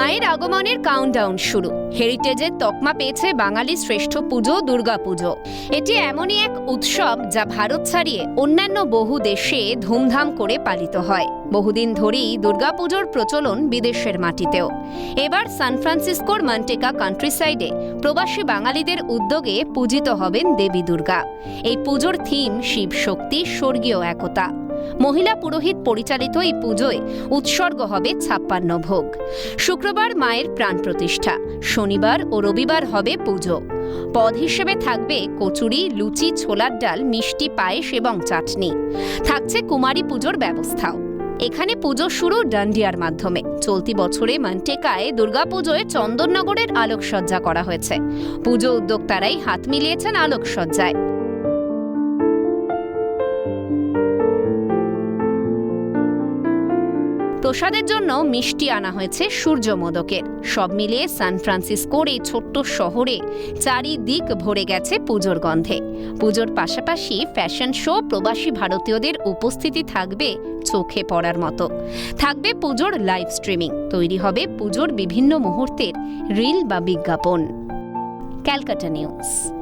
বাঙালির আগমনের কাউন্টডাউন শুরু। হেরিটেজের তকমা পেয়েছে বাঙালির শ্রেষ্ঠ পুজো দুর্গাপুজো এটি এমনই এক উৎসব যা ভারত ছাড়িয়ে অন্যান্য বহু দেশে ধুমধাম করে পালিত হয়। বহুদিন ধরেই দুর্গাপুজোর প্রচলন বিদেশের মাটিতেও। এবার সান ফ্রান্সিসকোর মন্টেকা কান্ট্রিসাইডে প্রবাসী বাঙালিদের উদ্যোগে পূজিত হবেন দেবী দুর্গা। এই পুজোর থিম শিব শক্তি, স্বর্গীয় একতা। মহিলা পুরোহিত পরিচালিত এই পুজোয় উৎসর্গ হবে ছাপ্পান্ন ভোগ। শুক্রবার মায়ের প্রাণ প্রতিষ্ঠা। শনিবার ও রবিবার হবে পুজো। পদ হিসেবে থাকবে কচুরি, লুচি, ছোলার ডাল, মিষ্টি, পায়েস এবং চাটনি। থাকছে কুমারী পুজোর ব্যবস্থাও। এখানে পুজো শুরু ডান্ডিয়ার মাধ্যমে। চলতি বছরে মন্টেকায় দুর্গাপুজোয় চন্দননগরের আলোকসজ্জা করা হয়েছে। পুজো উদ্যোক্তারাই হাত মিলিয়েছেন আলোকসজ্জায়। প্রসাদের জন্য মিষ্টি আনা হয়েছে সূর্য মোদকের সব মিলিয়ে সান ফ্রান্সিসকোর এই ছোট্ট শহরে চারিদিক ভরে গেছে পুজোর গন্ধে। পুজোর পাশাপাশি ফ্যাশন শো প্রবাসী ভারতীয়দের উপস্থিতি থাকবে চোখে পড়ার মতো। থাকবে পুজোর লাইভ স্ট্রিমিং। তৈরি হবে পুজোর বিভিন্ন মুহূর্তের রিল বা বিজ্ঞাপন। ক্যালকাটা নিউজ।